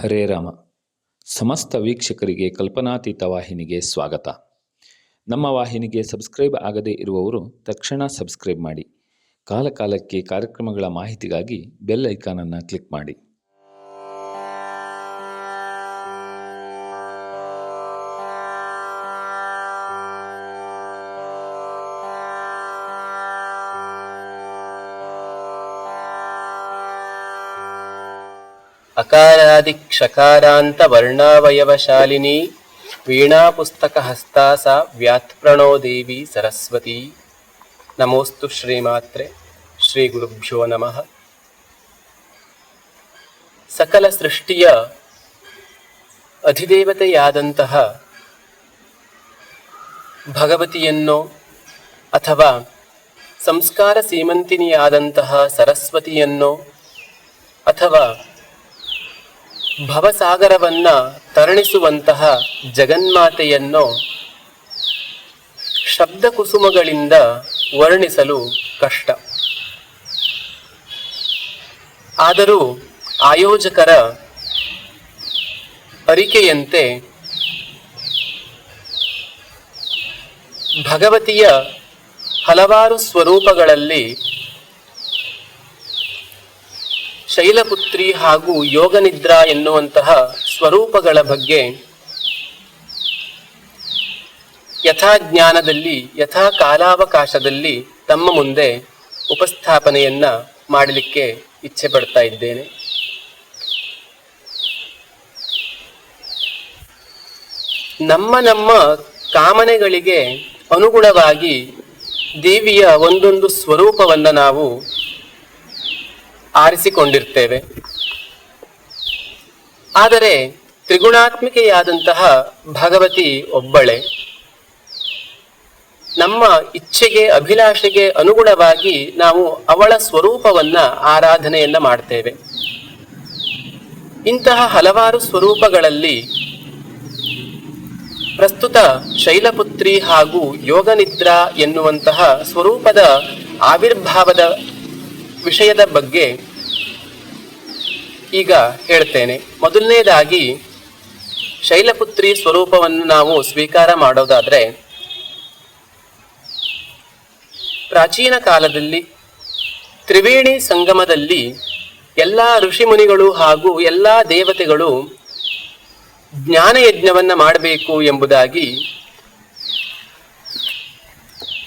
ಹರೇ ರಾಮ. ಸಮಸ್ತ ವೀಕ್ಷಕರಿಗೆ ಕಲ್ಪನಾತೀತ ವಾಹಿನಿಗೆ ಸ್ವಾಗತ. ನಮ್ಮ ವಾಹಿನಿಗೆ ಸಬ್ಸ್ಕ್ರೈಬ್ ಆಗದೇ ಇರುವವರು ತಕ್ಷಣ ಸಬ್ಸ್ಕ್ರೈಬ್ ಮಾಡಿ. ಕಾಲಕಾಲಕ್ಕೆ ಕಾರ್ಯಕ್ರಮಗಳ ಮಾಹಿತಿಗಾಗಿ ಬೆಲ್ ಐಕಾನನ್ನು ಕ್ಲಿಕ್ ಮಾಡಿ. ಅಕಾರಾದಿಕ್ಷಕಾರಾಂತ ವರ್ಣಾವಯವಶಾಲಿನಿ ವೀಣಾಪುಸ್ತಕ ಹಸ್ತಾ ಸಾ ವ್ಯಾತ್ಪ್ರಣೋ ದೇವಿ ಸರಸ್ವತಿ. ನಮೋಸ್ತು ಶ್ರೀಮಾತ್ರೆ, ಶ್ರೀ ಗುರುಭ್ಯೋ ನಮಃ. ಸಕಲ ಸೃಷ್ಟಿಯ ಅಧಿದೇವತೆಯಾದಂತಹ ಭಗವತಿಯನ್ನು ಅಥವಾ ಸಂಸ್ಕಾರ ಸೀಮಂತಿನಿಯಾದಂತಹ ಸರಸ್ವತಿಯನ್ನು ಅಥವಾ ಭವಸಾಗರವನ್ನ ತರಣಿಸುವಂತಹ ಜಗನ್ಮಾತೆಯನ್ನು ಶಬ್ದಕುಸುಮಗಳಿಂದ ವರ್ಣಿಸಲು ಕಷ್ಟ. ಆದರೂ ಆಯೋಜಕರ ಅರಿಕೆಯಂತೆ ಭಗವತಿಯ ಹಲವಾರು ಸ್ವರೂಪಗಳಲ್ಲಿ ಶೈಲಪುತ್ರಿ ಹಾಗೂ ಯೋಗನಿದ್ರಾ ಎನ್ನುವಂತಹ ಸ್ವರೂಪಗಳ ಬಗ್ಗೆ ಯಥಾಜ್ಞಾನದಲ್ಲಿ ಯಥಾ ಕಾಲಾವಕಾಶದಲ್ಲಿ ತಮ್ಮ ಮುಂದೆ ಉಪಸ್ಥಾಪನೆಯನ್ನ ಮಾಡಲಿಕ್ಕೆ ಇಚ್ಛೆ ಪಡ್ತಾ ಇದ್ದೇನೆ. ನಮ್ಮ ನಮ್ಮ ಕಾಮನೆಗಳಿಗೆ ಅನುಗುಣವಾಗಿ ದೇವಿಯ ಒಂದೊಂದು ಸ್ವರೂಪವನ್ನು ನಾವು ಆರಿಸಿಕೊಂಡಿರ್ತೇವೆ. ಆದರೆ ತ್ರಿಗುಣಾತ್ಮಿಕೆಯಾದಂತಹ ಭಗವತಿ ಒಬ್ಬಳೆ. ನಮ್ಮ ಇಚ್ಛೆಗೆ, ಅಭಿಲಾಷೆಗೆ ಅನುಗುಣವಾಗಿ ನಾವು ಅವಳ ಸ್ವರೂಪವನ್ನ ಆರಾಧನೆಯನ್ನ ಮಾಡ್ತೇವೆ. ಇಂತಹ ಹಲವಾರು ಸ್ವರೂಪಗಳಲ್ಲಿ ಪ್ರಸ್ತುತ ಶೈಲಪುತ್ರಿ ಹಾಗೂ ಯೋಗನಿದ್ರಾ ಎನ್ನುವಂತಹ ಸ್ವರೂಪದ ಆವಿರ್ಭಾವದ ವಿಷಯದ ಬಗ್ಗೆ ಈಗ ಹೇಳ್ತೇನೆ. ಮೊದಲನೇದಾಗಿ, ಶೈಲಪುತ್ರಿ ಸ್ವರೂಪವನ್ನು ನಾವು ಸ್ವೀಕಾರ ಮಾಡೋದಾದರೆ, ಪ್ರಾಚೀನ ಕಾಲದಲ್ಲಿ ತ್ರಿವೇಣಿ ಸಂಗಮದಲ್ಲಿ ಎಲ್ಲ ಋಷಿಮುನಿಗಳು ಹಾಗೂ ಎಲ್ಲ ದೇವತೆಗಳು ಜ್ಞಾನ ಯಜ್ಞವನ್ನ ಮಾಡಬೇಕು ಎಂಬುದಾಗಿ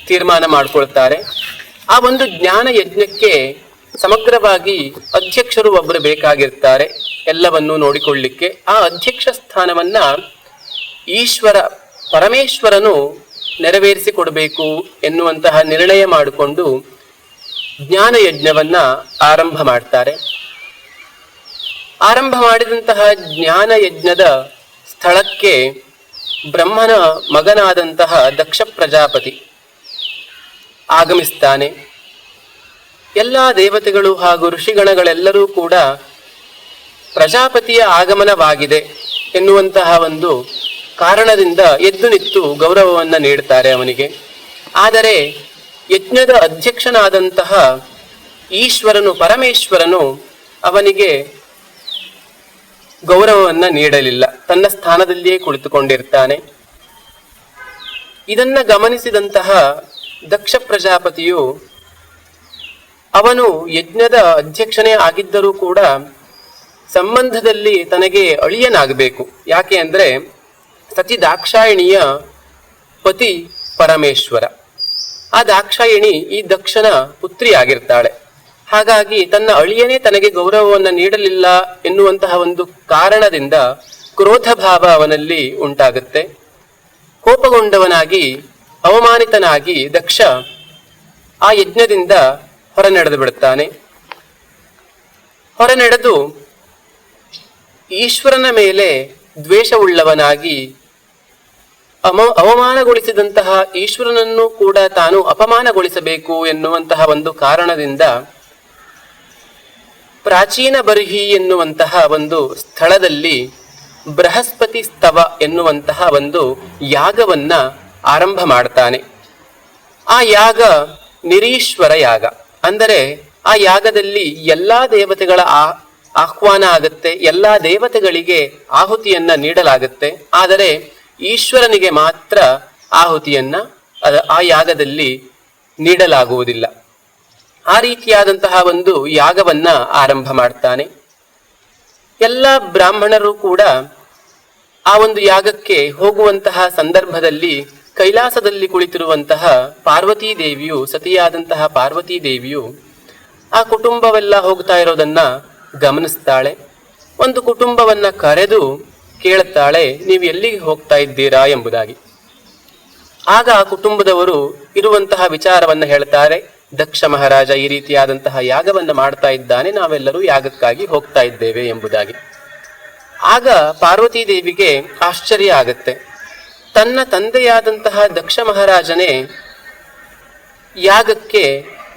ತೀರ್ಮಾನ ಮಾಡಿಕೊಳ್ತಾರೆ. ಆ ಒಂದು ಜ್ಞಾನ ಯಜ್ಞಕ್ಕೆ ಸಮಗ್ರವಾಗಿ ಅಧ್ಯಕ್ಷರು ಒಬ್ಬರು ಬೇಕಾಗಿರ್ತಾರೆ ಎಲ್ಲವನ್ನೂ ನೋಡಿಕೊಳ್ಳಿಕ್ಕೆ. ಆ ಅಧ್ಯಕ್ಷ ಸ್ಥಾನವನ್ನ ಈಶ್ವರ, ಪರಮೇಶ್ವರನು ನೆರವೇರಿಸಿಕೊಡಬೇಕು ಎನ್ನುವಂತಹ ನಿರ್ಣಯ ಮಾಡಿಕೊಂಡು ಜ್ಞಾನ ಯಜ್ಞವನ್ನ ಆರಂಭ ಮಾಡ್ತಾರೆ. ಆರಂಭ ಮಾಡಿದಂತಹ ಜ್ಞಾನ ಯಜ್ಞದ ಸ್ಥಳಕ್ಕೆ ಬ್ರಹ್ಮನ ಮಗನಾದಂತಹ ದಕ್ಷ ಪ್ರಜಾಪತಿ ಆಗಮಿಸ್ತಾನೆ. ಎಲ್ಲ ದೇವತೆಗಳು ಹಾಗೂ ಋಷಿಗಣಗಳೆಲ್ಲರೂ ಕೂಡ ಪ್ರಜಾಪತಿಯ ಆಗಮನವಾಗಿದೆ ಎನ್ನುವಂತಹ ಒಂದು ಕಾರಣದಿಂದ ಎದ್ದು ನಿಂತು ಗೌರವವನ್ನು ನೀಡುತ್ತಾರೆ ಅವನಿಗೆ. ಆದರೆ ಯಜ್ಞದ ಅಧ್ಯಕ್ಷನಾದಂತಹ ಈಶ್ವರನು, ಪರಮೇಶ್ವರನು ಅವನಿಗೆ ಗೌರವವನ್ನು ನೀಡಲಿಲ್ಲ. ತನ್ನ ಸ್ಥಾನದಲ್ಲಿಯೇ ಕುಳಿತುಕೊಂಡಿರ್ತಾನೆ. ಇದನ್ನು ಗಮನಿಸಿದಂತಹ ದಕ್ಷ ಪ್ರಜಾಪತಿಯು ಅವನು ಯಜ್ಞದ ಅಧ್ಯಕ್ಷನೇ ಆಗಿದ್ದರೂ ಕೂಡ ಸಂಬಂಧದಲ್ಲಿ ತನಗೆ ಅಳಿಯನಾಗಬೇಕು. ಯಾಕೆ ಅಂದರೆ ಸತಿ ದಾಕ್ಷಾಯಣಿಯ ಪತಿ ಪರಮೇಶ್ವರ. ಆ ದಾಕ್ಷಾಯಿಣಿ ಈ ದಕ್ಷನ ಪುತ್ರಿ ಆಗಿರ್ತಾಳೆ ಹಾಗಾಗಿ ತನ್ನ ಅಳಿಯನೇ ತನಗೆ ಗೌರವವನ್ನು ನೀಡಲಿಲ್ಲ ಎನ್ನುವಂತಹ ಒಂದು ಕಾರಣದಿಂದ ಕ್ರೋಧ ಭಾವ ಅವನಲ್ಲಿ ಉಂಟಾಗುತ್ತೆ. ಕೋಪಗೊಂಡವನಾಗಿ ಅವಮಾನಿತನಾಗಿ ದಕ್ಷ ಆ ಯಜ್ಞದಿಂದ ಹೊರ ನಡೆದು ಬಿಡುತ್ತಾನೆ. ಹೊರ ನಡೆದು ಈಶ್ವರನ ಮೇಲೆ ದ್ವೇಷವುಳ್ಳವನಾಗಿ ಅಮ ಅವಮಾನಗೊಳಿಸಿದಂತಹ ಈಶ್ವರನನ್ನು ಕೂಡ ತಾನು ಅಪಮಾನಗೊಳಿಸಬೇಕು ಎನ್ನುವಂತಹ ಒಂದು ಕಾರಣದಿಂದ ಪ್ರಾಚೀನ ಬರ್ಹಿ ಎನ್ನುವಂತಹ ಒಂದು ಸ್ಥಳದಲ್ಲಿ ಬೃಹಸ್ಪತಿ ಸ್ತವ ಎನ್ನುವಂತಹ ಒಂದು ಯಾಗವನ್ನ ಆರಂಭ ಮಾಡ್ತಾನೆ. ಆ ಯಾಗ ನಿರೀಶ್ವರ ಯಾಗ. ಅಂದರೆ ಆ ಯಾಗದಲ್ಲಿ ಎಲ್ಲಾ ದೇವತೆಗಳ ಆ ಆಹ್ವಾನ ಆಗುತ್ತೆ, ಎಲ್ಲಾ ದೇವತೆಗಳಿಗೆ ಆಹುತಿಯನ್ನ ನೀಡಲಾಗುತ್ತೆ. ಆದರೆ ಈಶ್ವರನಿಗೆ ಮಾತ್ರ ಆಹುತಿಯನ್ನ ಆ ಯಾಗದಲ್ಲಿ ನೀಡಲಾಗುವುದಿಲ್ಲ. ಆ ರೀತಿಯಾದಂತಹ ಒಂದು ಯಾಗವನ್ನ ಆರಂಭ ಮಾಡ್ತಾನೆ. ಎಲ್ಲ ಬ್ರಾಹ್ಮಣರು ಕೂಡ ಆ ಒಂದು ಯಾಗಕ್ಕೆ ಹೋಗುವಂತಹ ಸಂದರ್ಭದಲ್ಲಿ ಕೈಲಾಸದಲ್ಲಿ ಕುಳಿತಿರುವಂತಹ ಪಾರ್ವತೀ ದೇವಿಯು, ಸತಿಯಾದಂತಹ ಪಾರ್ವತೀ ದೇವಿಯು ಆ ಕುಟುಂಬವೆಲ್ಲ ಹೋಗ್ತಾ ಇರೋದನ್ನ ಗಮನಿಸ್ತಾಳೆ. ಒಂದು ಕುಟುಂಬವನ್ನ ಕರೆದು ಕೇಳುತ್ತಾಳೆ, ನೀವು ಎಲ್ಲಿಗೆ ಹೋಗ್ತಾ ಇದ್ದೀರಾ? ಎಂಬುದಾಗಿ. ಆಗ ಆ ಕುಟುಂಬದವರು ಇರುವಂತಹ ವಿಚಾರವನ್ನ ಹೇಳ್ತಾರೆ. ದಕ್ಷ ಮಹಾರಾಜ ಈ ರೀತಿಯಾದಂತಹ ಯಾಗವನ್ನ ಮಾಡ್ತಾ ಇದ್ದಾನೆ, ನಾವೆಲ್ಲರೂ ಯಾಗಕ್ಕಾಗಿ ಹೋಗ್ತಾ ಇದ್ದೇವೆ ಎಂಬುದಾಗಿ. ಆಗ ಪಾರ್ವತೀ ದೇವಿಗೆ ಆಶ್ಚರ್ಯ ಆಗತ್ತೆ. ತನ್ನ ತಂದೆಯಾದಂತಹ ದಕ್ಷ ಮಹಾರಾಜನೇ ಯಾಗಕ್ಕೆ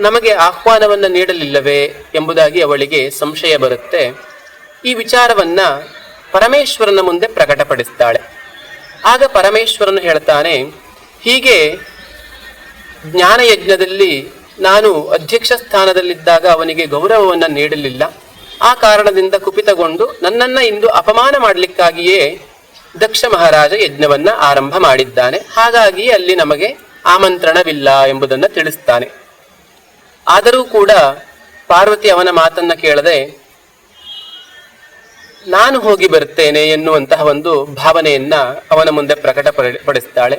ನಮಗೆ ಆಹ್ವಾನವನ್ನು ನೀಡಲಿಲ್ಲವೇ ಎಂಬುದಾಗಿ ಅವಳಿಗೆ ಸಂಶಯ ಬರುತ್ತೆ. ಈ ವಿಚಾರವನ್ನ ಪರಮೇಶ್ವರನ ಮುಂದೆ ಪ್ರಕಟಪಡಿಸ್ತಾಳೆ. ಆಗ ಪರಮೇಶ್ವರನು ಹೇಳ್ತಾನೆ, ಹೀಗೆ ಜ್ಞಾನಯಜ್ಞದಲ್ಲಿ ನಾನು ಅಧ್ಯಕ್ಷ ಸ್ಥಾನದಲ್ಲಿದ್ದಾಗ ಅವನಿಗೆ ಗೌರವವನ್ನು ನೀಡಲಿಲ್ಲ. ಆ ಕಾರಣದಿಂದ ಕುಪಿತಗೊಂಡು ನನ್ನನ್ನು ಇಂದು ಅಪಮಾನ ಮಾಡಲಿಕ್ಕಾಗಿಯೇ ದಕ್ಷ ಮಹಾರಾಜ ಯಜ್ಞವನ್ನ ಆರಂಭ ಮಾಡಿದ್ದಾನೆ. ಹಾಗಾಗಿ ಅಲ್ಲಿ ನಮಗೆ ಆಮಂತ್ರಣವಿಲ್ಲ ಎಂಬುದನ್ನು ತಿಳಿಸ್ತಾನೆ. ಆದರೂ ಕೂಡ ಪಾರ್ವತಿ ಅವನ ಮಾತನ್ನ ಕೇಳದೆ, ನಾನು ಹೋಗಿ ಬರುತ್ತೇನೆ ಎನ್ನುವಂತಹ ಒಂದು ಭಾವನೆಯನ್ನ ಅವನ ಮುಂದೆ ಪ್ರಕಟ ಪಡಿಸ್ತಾಳೆ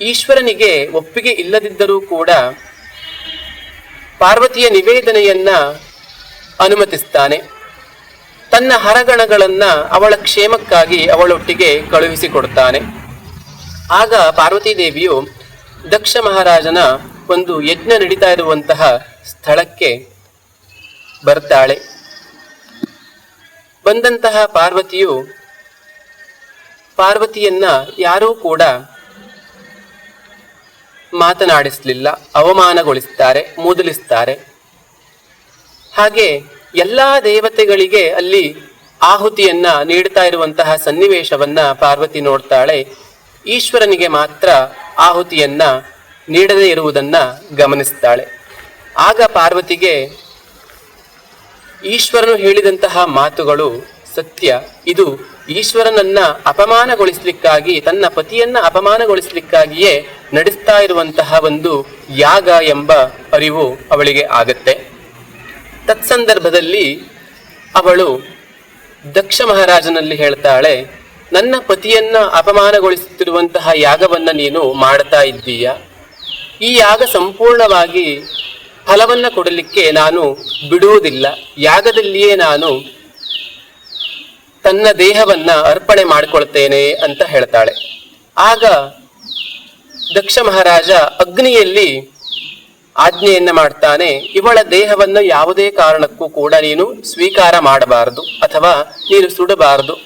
ಈಶ್ವರನಿಗೆ ಒಪ್ಪಿಗೆ ಇಲ್ಲದಿದ್ದರೂ ಕೂಡ ಪಾರ್ವತಿಯ ನಿವೇದನೆಯನ್ನ ಅನುಮತಿಸ್ತಾನೆ. ತನ್ನ ಹರಗಣಗಳನ್ನ ಅವಳ ಕ್ಷೇಮಕ್ಕಾಗಿ ಅವಳೊಟ್ಟಿಗೆ ಕಳುಹಿಸಿಕೊಡ್ತಾನೆ ಆಗ ಪಾರ್ವತಿ ದೇವಿಯು ದಕ್ಷ ಮಹಾರಾಜನ ಒಂದು ಯಜ್ಞ ನಡೀತಾ ಇರುವಂತಹ ಸ್ಥಳಕ್ಕೆ ಬರ್ತಾಳೆ. ಬಂದಂತಹ ಪಾರ್ವತಿಯು ಪಾರ್ವತಿಯನ್ನ ಯಾರೂ ಕೂಡ ಮಾತನಾಡಿಸಲಿಲ್ಲ, ಅವಮಾನಗೊಳಿಸ್ತಾರೆ, ಮೂದಲಿಸ್ತಾರೆ. ಹಾಗೆ ಎಲ್ಲಾ ದೇವತೆಗಳಿಗೆ ಅಲ್ಲಿ ಆಹುತಿಯನ್ನ ನೀಡ್ತಾ ಇರುವಂತಹ ಸನ್ನಿವೇಶವನ್ನ ಪಾರ್ವತಿ ನೋಡ್ತಾಳೆ. ಈಶ್ವರನಿಗೆ ಮಾತ್ರ ಆಹುತಿಯನ್ನ ನೀಡದೇ ಇರುವುದನ್ನ ಗಮನಿಸ್ತಾಳೆ. ಆಗ ಪಾರ್ವತಿಗೆ ಈಶ್ವರನು ಹೇಳಿದಂತಹ ಮಾತುಗಳು ಸತ್ಯ. ಇದು ಈಶ್ವರನನ್ನ ಅಪಮಾನಗೊಳಿಸಲಿಕ್ಕಾಗಿ, ತನ್ನ ಪತಿಯನ್ನ ಅಪಮಾನಗೊಳಿಸಲಿಕ್ಕಾಗಿಯೇ ನಡೆಸ್ತಾ ಇರುವಂತಹ ಒಂದು ಯಾಗ ಎಂಬ ಅರಿವು ಅವಳಿಗೆ ಆಗತ್ತೆ. ತತ್ಸಂದರ್ಭದಲ್ಲಿ ಅವಳು ದಕ್ಷ ಮಹಾರಾಜನಲ್ಲಿ ಹೇಳ್ತಾಳೆ, ನನ್ನ ಪತಿಯನ್ನ ಅಪಮಾನಗೊಳಿಸುತ್ತಿರುವಂತಹ ಯಾಗವನ್ನ ನೀನು ಮಾಡ್ತಾ ಇದ್ದೀಯ? ಈ ಯಾಗ ಸಂಪೂರ್ಣವಾಗಿ ಫಲವನ್ನ ಕೊಡಲಿಕ್ಕೆ ನಾನು ಬಿಡುವುದಿಲ್ಲ. ಯಾಗದಲ್ಲಿಯೇ ನಾನು ತನ್ನ ದೇಹವನ್ನ ಅರ್ಪಣೆ ಮಾಡಿಕೊಳ್ತೇನೆ ಅಂತ ಹೇಳ್ತಾಳೆ. ಆಗ ದಕ್ಷ ಮಹಾರಾಜ ಅಗ್ನಿಯಲ್ಲಿ ಆಜ್ಞೆಯನ್ನ ಮಾಡ್ತಾನೆ, ಇವಳ ದೇಹವನ್ನು ಯಾವುದೇ ಕಾರಣಕ್ಕೂ ಕೂಡ ನೀನು ಸ್ವೀಕಾರ ಮಾಡಬಾರದು ಅಥವಾ ನೀನು ಸುಡಬಾರದು,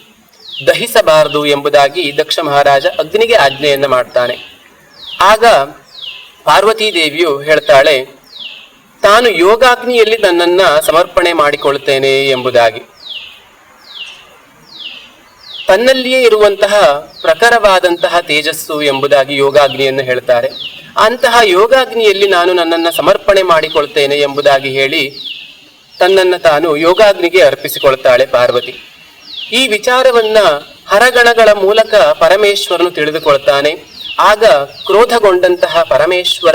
ದಹಿಸಬಾರದು ಎಂಬುದಾಗಿ ದಕ್ಷ ಮಹಾರಾಜ ಅಗ್ನಿಗೆ ಆಜ್ಞೆಯನ್ನ ಮಾಡ್ತಾನೆ. ಆಗ ಪಾರ್ವತೀ ದೇವಿಯು ಹೇಳ್ತಾಳೆ, ತಾನು ಯೋಗಾಗ್ನಿಯಲ್ಲಿ ತನ್ನನ್ನ ಸಮರ್ಪಣೆ ಮಾಡಿಕೊಳ್ಳುತ್ತೇನೆ ಎಂಬುದಾಗಿ. ತನ್ನಲ್ಲಿಯೇ ಇರುವಂತಹ ಪ್ರಖರವಾದಂತಹ ತೇಜಸ್ಸು ಎಂಬುದಾಗಿ ಯೋಗಾಗ್ನಿಯನ್ನು ಹೇಳ್ತಾರೆ. ಅಂತಹ ಯೋಗಾಗ್ನಿಯಲ್ಲಿ ನಾನು ನನ್ನನ್ನು ಸಮರ್ಪಣೆ ಮಾಡಿಕೊಳ್ತೇನೆ ಎಂಬುದಾಗಿ ಹೇಳಿ ತನ್ನನ್ನ ತಾನು ಯೋಗಾಗ್ನಿಗೆ ಅರ್ಪಿಸಿಕೊಳ್ತಾಳೆ ಪಾರ್ವತಿ. ಈ ವಿಚಾರವನ್ನ ಹರಗಣಗಳ ಮೂಲಕ ಪರಮೇಶ್ವರನು ತಿಳಿದುಕೊಳ್ತಾನೆ. ಆಗ ಕ್ರೋಧಗೊಂಡಂತಹ ಪರಮೇಶ್ವರ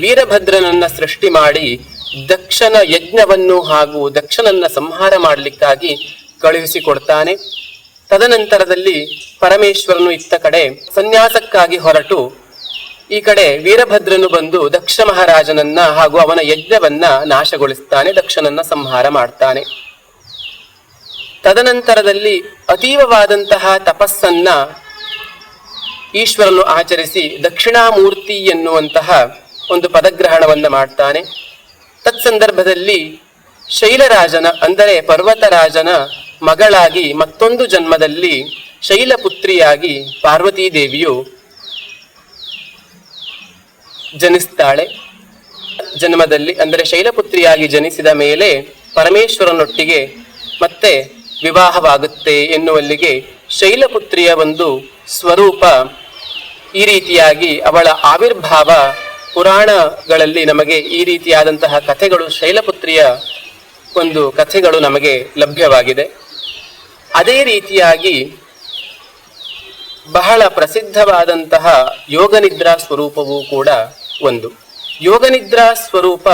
ವೀರಭದ್ರನನ್ನ ಸೃಷ್ಟಿ ಮಾಡಿ ದಕ್ಷನ ಯಜ್ಞವನ್ನು ಹಾಗೂ ದಕ್ಷನನ್ನ ಸಂಹಾರ ಮಾಡಲಿಕ್ಕಾಗಿ ಕಳುಹಿಸಿಕೊಡ್ತಾನೆ. ತದನಂತರದಲ್ಲಿ ಪರಮೇಶ್ವರನು ಇತ್ತ ಕಡೆ ಸನ್ಯಾಸಕ್ಕಾಗಿ ಹೊರಟು ಈ ಕಡೆ ವೀರಭದ್ರನು ಬಂದು ದಕ್ಷ ಮಹಾರಾಜನನ್ನ ಹಾಗೂ ಅವನ ಯಜ್ಞವನ್ನ ನಾಶಗೊಳಿಸ್ತಾನೆ, ದಕ್ಷನನ್ನ ಸಂಹಾರ ಮಾಡ್ತಾನೆ. ತದನಂತರದಲ್ಲಿ ಅತೀವವಾದಂತಹ ತಪಸ್ಸನ್ನ ಈಶ್ವರನು ಆಚರಿಸಿ ದಕ್ಷಿಣಾಮೂರ್ತಿ ಎನ್ನುವಂತಹ ಒಂದು ಪದಗ್ರಹಣವನ್ನ ಮಾಡ್ತಾನೆ. ತತ್ಸಂದರ್ಭದಲ್ಲಿ ಶೈಲರಾಜನ, ಅಂದರೆ ಪರ್ವತರಾಜನ ಮಗಳಾಗಿ ಮತ್ತೊಂದು ಜನ್ಮದಲ್ಲಿ ಶೈಲಪುತ್ರಿಯಾಗಿ ಪಾರ್ವತೀ ದೇವಿಯು ಜನಿಸ್ತಾಳೆ. ಜನ್ಮದಲ್ಲಿ ಅಂದರೆ ಶೈಲಪುತ್ರಿಯಾಗಿ ಜನಿಸಿದ ಮೇಲೆ ಪರಮೇಶ್ವರನೊಟ್ಟಿಗೆ ಮತ್ತೆ ವಿವಾಹವಾಗುತ್ತೆ ಎನ್ನುವಲ್ಲಿಗೆ ಶೈಲಪುತ್ರಿಯ ಒಂದು ಸ್ವರೂಪ ಈ ರೀತಿಯಾಗಿ ಅವಳ ಆವಿರ್ಭಾವ ಪುರಾಣಗಳಲ್ಲಿ ನಮಗೆ ಈ ರೀತಿಯಾದಂತಹ ಕಥೆಗಳು, ಶೈಲಪುತ್ರಿಯ ಒಂದು ಕಥೆಗಳು ನಮಗೆ ಲಭ್ಯವಾಗಿದೆ. ಅದೇ ರೀತಿಯಾಗಿ ಬಹಳ ಪ್ರಸಿದ್ಧವಾದಂತಹ ಯೋಗನಿದ್ರಾ ಸ್ವರೂಪವೂ ಕೂಡ ಒಂದು. ಯೋಗನಿದ್ರಾ ಸ್ವರೂಪ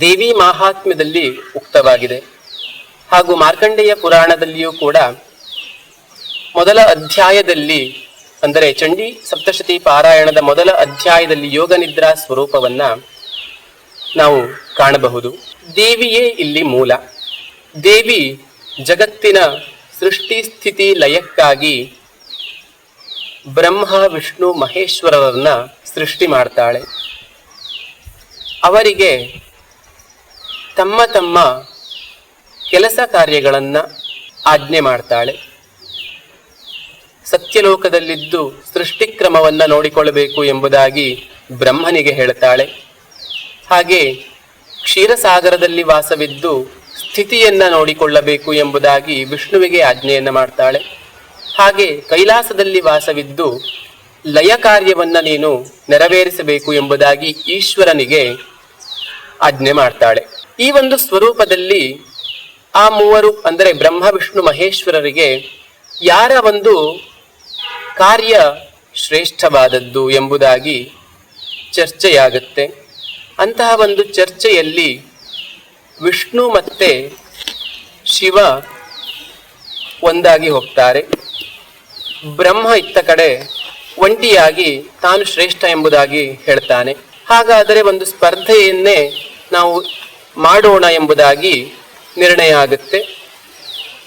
ದೇವಿ ಮಾಹಾತ್ಮ್ಯದಲ್ಲಿ ಉಕ್ತವಾಗಿದೆ. ಹಾಗೂ ಮಾರ್ಕಂಡೇಯ ಪುರಾಣದಲ್ಲಿಯೂ ಕೂಡ ಮೊದಲ ಅಧ್ಯಾಯದಲ್ಲಿ, ಅಂದರೆ ಚಂಡಿ ಸಪ್ತಶತಿ ಪಾರಾಯಣದ ಮೊದಲ ಅಧ್ಯಾಯದಲ್ಲಿ ಯೋಗನಿದ್ರಾ ಸ್ವರೂಪವನ್ನ ನಾವು ಕಾಣಬಹುದು. ದೇವಿಯೇ ಇಲ್ಲಿ ಮೂಲ. ದೇವಿ ಜಗತ್ತಿನ ಸೃಷ್ಟಿ ಸ್ಥಿತಿ ಲಯಕ್ಕಾಗಿ ಬ್ರಹ್ಮ, ವಿಷ್ಣು, ಮಹೇಶ್ವರರನ್ನ ಸೃಷ್ಟಿ ಮಾಡ್ತಾಳೆ. ಅವರಿಗೆ ತಮ್ಮ ತಮ್ಮ ಕೆಲಸ ಕಾರ್ಯಗಳನ್ನು ಆಜ್ಞೆ ಮಾಡ್ತಾಳೆ. ಸತ್ಯಲೋಕದಲ್ಲಿದ್ದು ಸೃಷ್ಟಿಕ್ರಮವನ್ನು ನೋಡಿಕೊಳ್ಳಬೇಕು ಎಂಬುದಾಗಿ ಬ್ರಹ್ಮನಿಗೆ ಹೇಳ್ತಾಳೆ. ಹಾಗೆ ಕ್ಷೀರಸಾಗರದಲ್ಲಿ ವಾಸವಿದ್ದು ಸ್ಥಿತಿಯನ್ನು ನೋಡಿಕೊಳ್ಳಬೇಕು ಎಂಬುದಾಗಿ ವಿಷ್ಣುವಿಗೆ ಆಜ್ಞೆಯನ್ನ ಮಾಡ್ತಾಳೆ. ಹಾಗೆ ಕೈಲಾಸದಲ್ಲಿ ವಾಸವಿದ್ದು ಲಯ ಕಾರ್ಯವನ್ನ ನೀನು ನೆರವೇರಿಸಬೇಕು ಎಂಬುದಾಗಿ ಈಶ್ವರನಿಗೆ ಆಜ್ಞೆ ಮಾಡ್ತಾಳೆ. ಈ ಒಂದು ಸ್ವರೂಪದಲ್ಲಿ ಆ ಮೂವರು, ಅಂದರೆ ಬ್ರಹ್ಮ, ವಿಷ್ಣು, ಮಹೇಶ್ವರರಿಗೆ ಯಾರ ಒಂದು ಕಾರ್ಯ ಶ್ರೇಷ್ಠವಾದದ್ದು ಎಂಬುದಾಗಿ ಚರ್ಚೆಯಾಗುತ್ತೆ. ಅಂತಹ ಒಂದು ಚರ್ಚೆಯಲ್ಲಿ ವಿಷ್ಣು ಮತ್ತೆ ಶಿವ ಒಂದಾಗಿ ಹೋಗ್ತಾರೆ. ಬ್ರಹ್ಮ ಇತ್ತ ಕಡೆ ಒಂಟಿಯಾಗಿ ತಾನು ಶ್ರೇಷ್ಠ ಎಂಬುದಾಗಿ ಹೇಳ್ತಾನೆ. ಹಾಗಾದರೆ ಒಂದು ಸ್ಪರ್ಧೆಯನ್ನೇ ನಾವು ಮಾಡೋಣ ಎಂಬುದಾಗಿ ನಿರ್ಣಯ ಆಗುತ್ತೆ.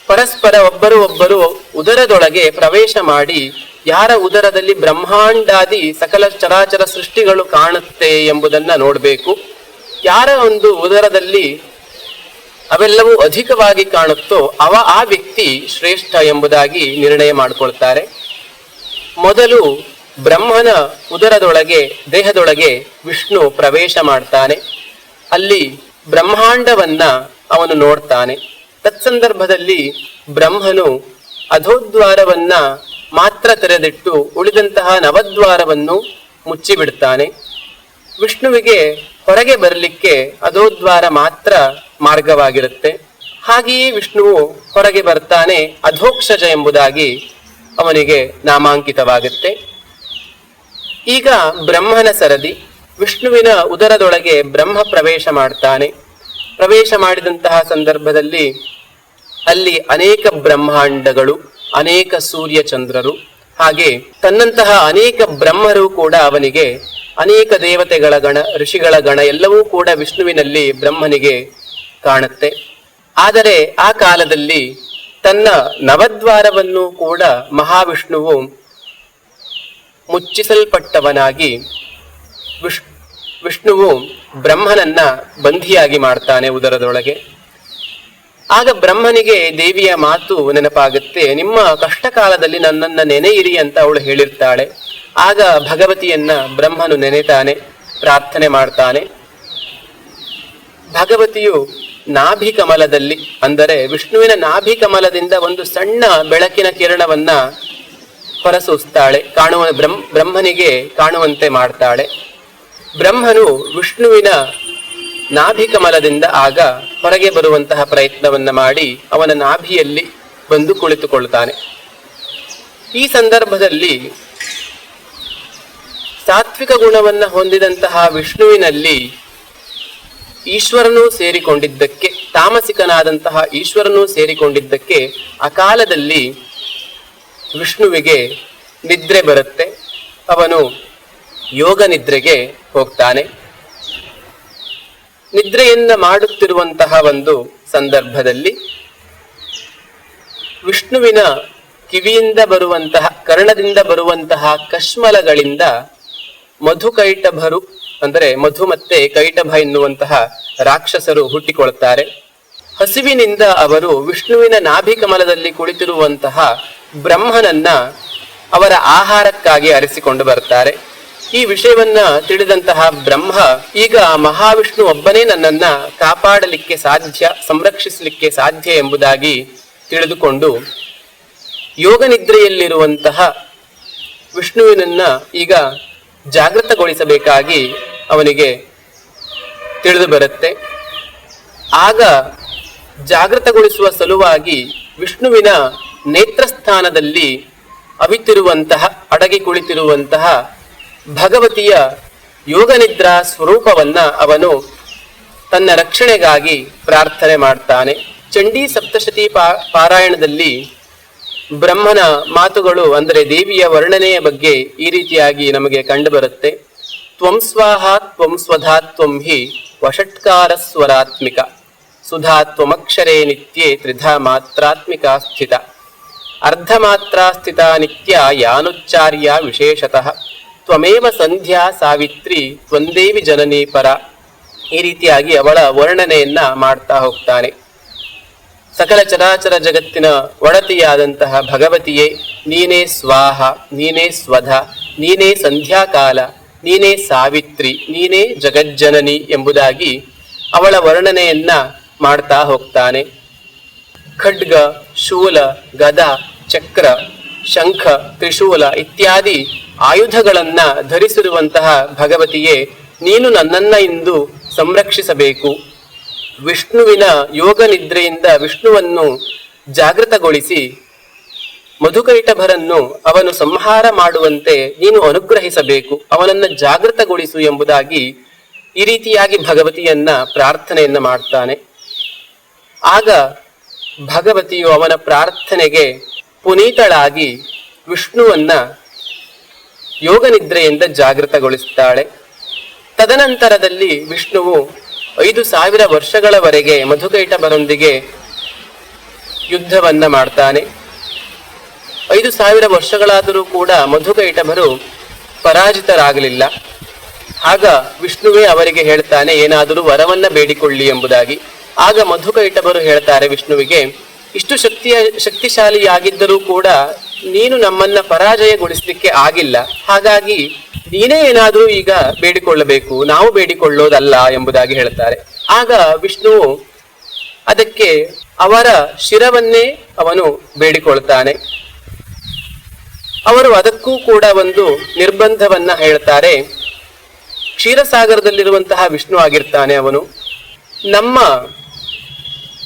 ಪರಸ್ಪರ ಒಬ್ಬರು ಒಬ್ಬರು ಉದರದೊಳಗೆ ಪ್ರವೇಶ ಮಾಡಿ ಯಾರ ಉದರದಲ್ಲಿ ಬ್ರಹ್ಮಾಂಡಾದಿ ಸಕಲ ಚರಾಚರ ಸೃಷ್ಟಿಗಳು ಕಾಣುತ್ತೆ ಎಂಬುದನ್ನ ನೋಡಬೇಕು. ಯಾರ ಒಂದು ಉದರದಲ್ಲಿ ಅವೆಲ್ಲವೂ ಅಧಿಕವಾಗಿ ಕಾಣುತ್ತೋ ಅವ ಆ ವ್ಯಕ್ತಿ ಶ್ರೇಷ್ಠ ಎಂಬುದಾಗಿ ನಿರ್ಣಯ ಮಾಡಿಕೊಳ್ತಾರೆ. ಮೊದಲು ಬ್ರಹ್ಮನ ಉದರದೊಳಗೆ, ದೇಹದೊಳಗೆ ವಿಷ್ಣು ಪ್ರವೇಶ ಮಾಡ್ತಾನೆ. ಅಲ್ಲಿ ಬ್ರಹ್ಮಾಂಡವನ್ನ ಅವನು ನೋಡ್ತಾನೆ. ತತ್ಸಂದರ್ಭದಲ್ಲಿ ಬ್ರಹ್ಮನು ಅಧೋದ್ವಾರವನ್ನ ಮಾತ್ರ ತೆರೆದಿಟ್ಟು ಉಳಿದಂತಹ ನವದ್ವಾರವನ್ನು ಮುಚ್ಚಿಬಿಡ್ತಾನೆ. ವಿಷ್ಣುವಿಗೆ ಹೊರಗೆ ಬರಲಿಕ್ಕೆ ಅಧೋದ್ವಾರ ಮಾತ್ರ ಮಾರ್ಗವಾಗಿರುತ್ತೆ. ಹಾಗೆಯೇ ವಿಷ್ಣುವು ಹೊರಗೆ ಬರ್ತಾನೆ ಅಧೋಕ್ಷಜ ಎಂಬುದಾಗಿ ಅವನಿಗೆ ನಾಮಾಂಕಿತವಾಗುತ್ತೆ. ಈಗ ಬ್ರಹ್ಮನ ಸರದಿ, ವಿಷ್ಣುವಿನ ಉದರದೊಳಗೆ ಬ್ರಹ್ಮ ಪ್ರವೇಶ ಮಾಡ್ತಾನೆ. ಪ್ರವೇಶ ಮಾಡಿದಂತಹ ಸಂದರ್ಭದಲ್ಲಿ ಅಲ್ಲಿ ಅನೇಕ ಬ್ರಹ್ಮಾಂಡಗಳು, ಅನೇಕ ಸೂರ್ಯ ಚಂದ್ರರು ಹಾಗೆ ತನ್ನಂತಹ ಅನೇಕ ಬ್ರಹ್ಮರು ಕೂಡ ಅವನಿಗೆ ಅನೇಕ ದೇವತೆಗಳ ಗಣ, ಋಷಿಗಳ ಗಣ ಎಲ್ಲವೂ ಕೂಡ ವಿಷ್ಣುವಿನಲ್ಲಿ ಬ್ರಹ್ಮನಿಗೆ ಕಾಣುತ್ತೆ. ಆದರೆ ಆ ಕಾಲದಲ್ಲಿ ತನ್ನ ನವದ್ವಾರವನ್ನು ಕೂಡ ಮಹಾವಿಷ್ಣುವು ಮುಚ್ಚಿಸಲ್ಪಟ್ಟವನಾಗಿ ವಿಷ್, ವಿಷ್ಣುವು ಬ್ರಹ್ಮನನ್ನ ಬಂಧಿಯಾಗಿ ಮಾಡ್ತಾನೆ ಉದರದೊಳಗೆ. ಆಗ ಬ್ರಹ್ಮನಿಗೆ ದೇವಿಯ ಮಾತು ನೆನಪಾಗುತ್ತೆ. ನಿಮ್ಮ ಕಷ್ಟ ಕಾಲದಲ್ಲಿ ನನ್ನನ್ನ ನೆನೆಯಿರಿ ಅಂತ ಅವಳು ಹೇಳಿರ್ತಾಳೆ. ಆಗ ಭಗವತಿಯನ್ನ ಬ್ರಹ್ಮನು ನೆನೆತಾನೆ, ಪ್ರಾರ್ಥನೆ ಮಾಡ್ತಾನೆ. ಭಗವತಿಯು ನಾಭಿ ಕಮಲದಲ್ಲಿ ಅಂದರೆ ವಿಷ್ಣುವಿನ ನಾಭಿ ಕಮಲದಿಂದ ಒಂದು ಸಣ್ಣ ಬೆಳಕಿನ ಕಿರಣವನ್ನ ಹೊರಸೂಸ್ತಾಳೆ, ಕಾಣುವ ಬ್ರಹ್ಮ, ಬ್ರಹ್ಮನಿಗೆ ಕಾಣುವಂತೆ ಮಾಡ್ತಾಳೆ. ಬ್ರಹ್ಮನು ವಿಷ್ಣುವಿನ ನಾಭಿ ಕಮಲದಿಂದ ಆಗ ಹೊರಗೆ ಬರುವಂತಹ ಪ್ರಯತ್ನವನ್ನ ಮಾಡಿ ಅವನ ನಾಭಿಯಲ್ಲಿ ಬಂದು ಕುಳಿತುಕೊಳ್ತಾನೆ. ಈ ಸಂದರ್ಭದಲ್ಲಿ ಸಾತ್ವಿಕ ಗುಣವನ್ನ ಹೊಂದಿದಂತಹ ವಿಷ್ಣುವಿನಲ್ಲಿ ಈಶ್ವರನೂ ಸೇರಿಕೊಂಡಿದ್ದಕ್ಕೆ, ತಾಮಸಿಕನಾದಂತಹ ಈಶ್ವರನೂ ಸೇರಿಕೊಂಡಿದ್ದಕ್ಕೆ ಅಕಾಲದಲ್ಲಿ ಕಾಲದಲ್ಲಿ ವಿಷ್ಣುವಿಗೆ ನಿದ್ರೆ ಬರುತ್ತೆ. ಅವನು ಯೋಗ ನಿದ್ರೆಗೆ ಹೋಗ್ತಾನೆ. ನಿದ್ರೆಯಿಂದ ಮಾಡುತ್ತಿರುವಂತಹ ಒಂದು ಸಂದರ್ಭದಲ್ಲಿ ವಿಷ್ಣುವಿನ ಕಿವಿಯಿಂದ ಬರುವಂತಹ, ಕರ್ಣದಿಂದ ಬರುವಂತಹ ಕಶ್ಮಲಗಳಿಂದ ಮಧುಕೈಟಭರು ಅಂದರೆ ಮಧು ಮತ್ತೆ ಕೈಟಭ ಎನ್ನುವಂತಹ ರಾಕ್ಷಸರು ಹುಟ್ಟಿಕೊಳ್ತಾರೆ ಹಸಿವಿನಿಂದ ಅವರು ವಿಷ್ಣುವಿನ ನಾಭಿ ಕಮಲದಲ್ಲಿ ಕುಳಿತಿರುವಂತಹ ಬ್ರಹ್ಮನನ್ನ ಅವರ ಆಹಾರಕ್ಕಾಗಿ ಅರಿಸಿಕೊಂಡು ಬರ್ತಾರೆ. ಈ ವಿಷಯವನ್ನ ತಿಳಿದಂತಹ ಬ್ರಹ್ಮ ಈಗ ಮಹಾವಿಷ್ಣು ಒಬ್ಬನೇ ನನ್ನನ್ನ ಕಾಪಾಡಲಿಕ್ಕೆ ಸಾಧ್ಯ, ಸಂರಕ್ಷಿಸಲಿಕ್ಕೆ ಸಾಧ್ಯ ಎಂಬುದಾಗಿ ತಿಳಿದುಕೊಂಡು ಯೋಗ ನಿದ್ರೆಯಲ್ಲಿರುವಂತಹ ವಿಷ್ಣುವಿನನ್ನ ಈಗ ಜಾಗೃತಗೊಳಿಸಬೇಕಾಗಿ ಅವನಿಗೆ ತಿಳಿದು ಬರುತ್ತೆ. ಆಗ ಜಾಗೃತಗೊಳಿಸುವ ಸಲುವಾಗಿ ವಿಷ್ಣುವಿನ ನೇತ್ರಸ್ಥಾನದಲ್ಲಿ ಅವಿತಿರುವಂತಹ, ಅಡಗಿ ಕುಳಿತಿರುವಂತಹ ಭಗವತಿಯ ಯೋಗನಿದ್ರಾ ಸ್ವರೂಪವನ್ನ ಅವನು ತನ್ನ ರಕ್ಷಣೆಗಾಗಿ ಪ್ರಾರ್ಥನೆ ಮಾಡ್ತಾನೆ. ಚಂಡೀ ಸಪ್ತಶತಿ ಪಾ, ಪಾರಾಯಣದಲ್ಲಿ ಬ್ರಹ್ಮನ ಮಾತುಗಳು ಅಂದರೆ ದೇವಿಯ ವರ್ಣನೆಯ ಬಗ್ಗೆ ಈ ರೀತಿಯಾಗಿ ನಮಗೆ ಕಂಡುಬರುತ್ತೆ. ತ್ವಂ ಸ್ವಾಹ, ತ್ವಂ ಸ್ವಧಾ ಹಿ ವಷಟ್ಕಾರ ಸ್ವರಾತ್ಮಿಕ ಸುಧಾ ತ್ವಮಕ್ಷರೇ ನಿತ್ಯೆ ತ್ರಿಧಾ ಮಾತ್ರಾತ್ಮಿಕ ಸ್ಥಿತ. ಅರ್ಧ ಮಾತ್ರ ಸ್ಥಿತ ನಿತ್ಯ ಯಾನುಚ್ಚಾರ್ಯ ವಿಶೇಷತಃ. ತ್ವಮೇವ ಸಂಧ್ಯಾ ಸಾವಿತ್ರಿ ತ್ವಂದೇವಿ ಜನನಿ ಪರ. ಈ ರೀತಿಯಾಗಿ ಅವಳ ವರ್ಣನೆಯನ್ನ ಮಾಡ್ತಾ ಹೋಗ್ತಾನೆ. ಸಕಲ ಚರಾಚರ ಜಗತ್ತಿನ ಒಡತಿಯಾದಂತಹ ಭಗವತಿಯೇ, ನೀನೇ ಸ್ವಾಹ, ನೀನೇ ಸ್ವಧ, ನೀನೇ ಸಂಧ್ಯಾಕಾಲ ನೀನೇ ಸಾವಿತ್ರಿ, ನೀನೇ ಜಗಜ್ಜನನಿ ಎಂಬುದಾಗಿ ಅವಳ ವರ್ಣನೆಯನ್ನ ಮಾಡ್ತಾ ಹೋಗ್ತಾನೆ. ಖಡ್ಗ, ಶೂಲ, ಗದ, ಚಕ್ರ, ಶಂಖ, ತ್ರಿಶೂಲ ಇತ್ಯಾದಿ ಆಯುಧಗಳನ್ನ ಧರಿಸಿರುವಂತಹ ಭಗವತಿಯೇ, ನೀನು ನನ್ನನ್ನ ಇಂದು ಸಂರಕ್ಷಿಸಬೇಕು. ವಿಷ್ಣುವಿನ ಯೋಗ ನಿದ್ರೆಯಿಂದ ವಿಷ್ಣುವನ್ನು ಜಾಗೃತಗೊಳಿಸಿ ಮಧುಕೈಟಭರನ್ನು ಅವನು ಸಂಹಾರ ಮಾಡುವಂತೆ ನೀನು ಅನುಗ್ರಹಿಸಬೇಕು. ಅವನನ್ನ ಜಾಗೃತಗೊಳಿಸು ಎಂಬುದಾಗಿ ಈ ರೀತಿಯಾಗಿ ಭಗವತಿಯನ್ನ ಪ್ರಾರ್ಥನೆಯನ್ನ ಮಾಡ್ತಾನೆ. ಆಗ ಭಗವತಿಯು ಅವನ ಪ್ರಾರ್ಥನೆಗೆ ಪುನೀತಳಾಗಿ ವಿಷ್ಣುವನ್ನ ಯೋಗ ನಿದ್ರೆಯಿಂದ ಜಾಗೃತಗೊಳಿಸುತ್ತಾಳೆ ತದನಂತರದಲ್ಲಿ ವಿಷ್ಣುವು ಐದು ಸಾವಿರ ವರ್ಷಗಳವರೆಗೆ ಮಧುಕೈಟಭರೊಂದಿಗೆ ಯುದ್ಧವನ್ನ ಮಾಡ್ತಾನೆ. ಐದು ಸಾವಿರ ವರ್ಷಗಳಾದರೂ ಕೂಡ ಮಧುಕೈಟಭರು ಪರಾಜಿತರಾಗಲಿಲ್ಲ. ಆಗ ವಿಷ್ಣುವೇ ಅವರಿಗೆ ಹೇಳ್ತಾನೆ, ಏನಾದರೂ ವರವನ್ನ ಬೇಡಿಕೊಳ್ಳಿ ಎಂಬುದಾಗಿ. ಆಗ ಮಧುಕೈಟಭರು ಹೇಳ್ತಾರೆ ವಿಷ್ಣುವಿಗೆ, ಇಷ್ಟು ಶಕ್ತಿಯ, ಶಕ್ತಿಶಾಲಿಯಾಗಿದ್ದರೂ ಕೂಡ ನೀನು ನಮ್ಮನ್ನ ಪರಾಜಯಗೊಳಿಸಲಿಕ್ಕೆ ಆಗಿಲ್ಲ. ಹಾಗಾಗಿ ನೀನೇ ಏನಾದರೂ ಈಗ ಬೇಡಿಕೊಳ್ಳಬೇಕು, ನಾವು ಬೇಡಿಕೊಳ್ಳೋದಲ್ಲ ಎಂಬುದಾಗಿ ಹೇಳ್ತಾರೆ. ಆಗ ವಿಷ್ಣುವು ಅದಕ್ಕೆ ಅವರ ಶಿರವನ್ನೇ ಅವನು ಬೇಡಿಕೊಳ್ತಾನೆ. ಅವರು ಅದಕ್ಕೂ ಕೂಡ ಒಂದು ನಿರ್ಬಂಧವನ್ನ ಹೇಳ್ತಾರೆ. ಕ್ಷೀರಸಾಗರದಲ್ಲಿರುವಂತಹ ವಿಷ್ಣು ಆಗಿರ್ತಾನೆ ಅವನು. ನಮ್ಮ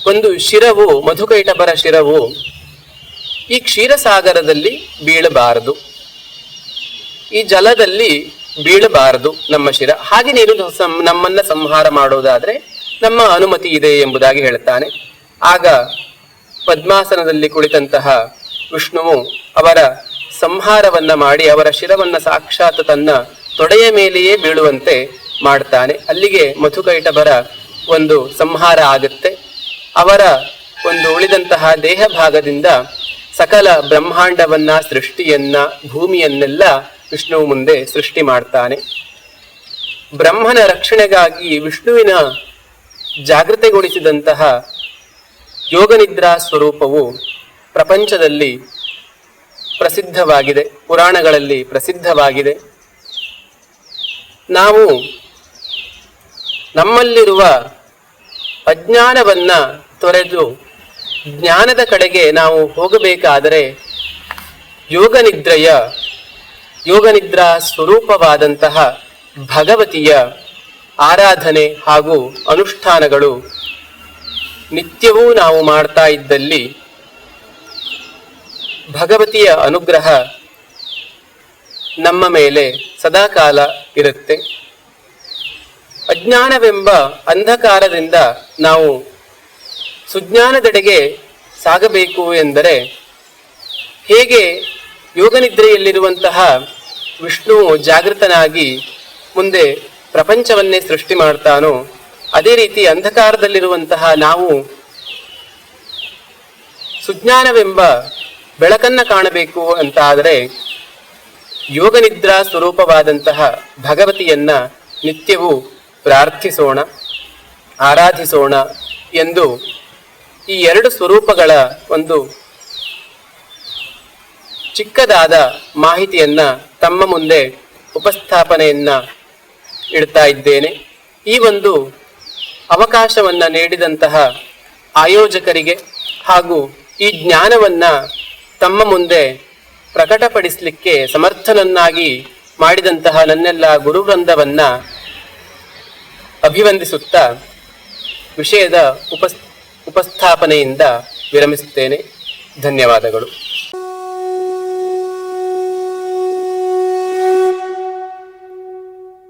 ಒಂದು ಶಿರವು ಮಧುಕೈಟಪರ ಶಿರವು ಈ ಕ್ಷೀರಸಾಗರದಲ್ಲಿ ಬೀಳಬಾರದು. ಈ ಜಲದಲ್ಲಿ ಬೀಳಬಾರದು ನಮ್ಮ ಶಿರ. ಹಾಗೆ ನೀನು ನಮ್ಮನ್ನ ಸಂಹಾರ ಮಾಡೋದಾದ್ರೆ ನಮ್ಮ ಅನುಮತಿ ಇದೆ ಎಂಬುದಾಗಿ ಹೇಳ್ತಾನೆ. ಆಗ ಪದ್ಮಾಸನದಲ್ಲಿ ಕುಳಿತಂತಹ ವಿಷ್ಣುವು ಅವರ ಸಂಹಾರವನ್ನ ಮಾಡಿ ಅವರ ಶಿರವನ್ನ ಸಾಕ್ಷಾತ್ ತನ್ನ ತೊಡೆಯ ಮೇಲೆಯೇ ಬೀಳುವಂತೆ ಮಾಡ್ತಾನೆ. ಅಲ್ಲಿಗೆ ಮಧುಕೈಟಭರ ಒಂದು ಸಂಹಾರ ಆಗುತ್ತೆ. ಅವರ ಒಂದು ಉಳಿದಂತಹ ದೇಹ ಭಾಗದಿಂದ ಸಕಲ ಬ್ರಹ್ಮಾಂಡವನ್ನ, ಸೃಷ್ಟಿಯನ್ನ, ಭೂಮಿಯನ್ನೆಲ್ಲ ವಿಷ್ಣುವು ಮುಂದೆ ಸೃಷ್ಟಿ ಮಾಡ್ತಾನೆ. ಬ್ರಹ್ಮನ ರಕ್ಷಣೆಗಾಗಿ ವಿಷ್ಣುವಿನ ಜಾಗೃತೆಗೊಳಿಸಿದಂತಹ ಯೋಗನಿದ್ರಾ ಸ್ವರೂಪವು ಪ್ರಪಂಚದಲ್ಲಿ ಪ್ರಸಿದ್ಧವಾಗಿದೆ. ಪುರಾಣಗಳಲ್ಲಿ ಪ್ರಸಿದ್ಧವಾಗಿದೆ. ನಾವು ನಮ್ಮಲ್ಲಿರುವ ಅಜ್ಞಾನವನ್ನು ತೊರೆದು ಜ್ಞಾನದ ಕಡೆಗೆ ನಾವು ಹೋಗಬೇಕಾದರೆ ಯೋಗ ನಿದ್ರೆಯ ಯೋಗ ಸ್ವರೂಪವಾದಂತಹ ಭಗವತಿಯ ಆರಾಧನೆ ಹಾಗೂ ಅನುಷ್ಠಾನಗಳು ನಿತ್ಯವೂ ನಾವು ಮಾಡ್ತಾ ಇದ್ದಲ್ಲಿ ಭಗವತಿಯ ಅನುಗ್ರಹ ನಮ್ಮ ಮೇಲೆ ಸದಾಕಾಲ ಇರುತ್ತೆ. ಅಜ್ಞಾನವೆಂಬ ಅಂಧಕಾರದಿಂದ ನಾವು ಸುಜ್ಞಾನದೆಡೆಗೆ ಸಾಗಬೇಕು ಎಂದರೆ ಹೇಗೆ ಯೋಗನಿದ್ರೆಯಲ್ಲಿರುವಂತಹ ವಿಷ್ಣು ಜಾಗೃತನಾಗಿ ಮುಂದೆ ಪ್ರಪಂಚವನ್ನೇ ಸೃಷ್ಟಿ ಮಾಡ್ತಾನೋ, ಅದೇ ರೀತಿ ಅಂಧಕಾರದಲ್ಲಿರುವಂತಹ ನಾವು ಸುಜ್ಞಾನವೆಂಬ ಬೆಳಕನ್ನ ಕಾಣಬೇಕು ಅಂತ ಆದರೆ ಯೋಗನಿದ್ರಾ ಸ್ವರೂಪವಾದಂತಹ ಭಗವತಿಯನ್ನ ನಿತ್ಯವೂ ಪ್ರಾರ್ಥಿಸೋಣ, ಆರಾಧಿಸೋಣ ಎಂದು ಈ ಎರಡು ಸ್ವರೂಪಗಳ ಒಂದು ಚಿಕ್ಕದಾದ ಮಾಹಿತಿಯನ್ನ ತಮ್ಮ ಮುಂದೆ ಉಪಸ್ಥಾಪನೆಯನ್ನ ಇಡ್ತಾ ಇದ್ದೇನೆ. ಈ ಒಂದು ಅವಕಾಶವನ್ನ ನೀಡಿದಂತಹ ಆಯೋಜಕರಿಗೆ ಹಾಗೂ ಈ ಜ್ಞಾನವನ್ನ ತಮ್ಮ ಮುಂದೆ ಪ್ರಕಟಪಡಿಸಲಿಕ್ಕೆ ಸಮರ್ಥನನ್ನಾಗಿ ಮಾಡಿದಂತಹ ನನ್ನೆಲ್ಲ ಗುರುವೃಂದವನ್ನ ಅಭಿವಂದಿಸುತ್ತಾ ವಿಷಯದ ಉಪಸ್ ಉಪಸ್ಥಾಪನೆಯಿಂದ ವಿರಮಿಸುತ್ತೇನೆ. ಧನ್ಯವಾದಗಳು.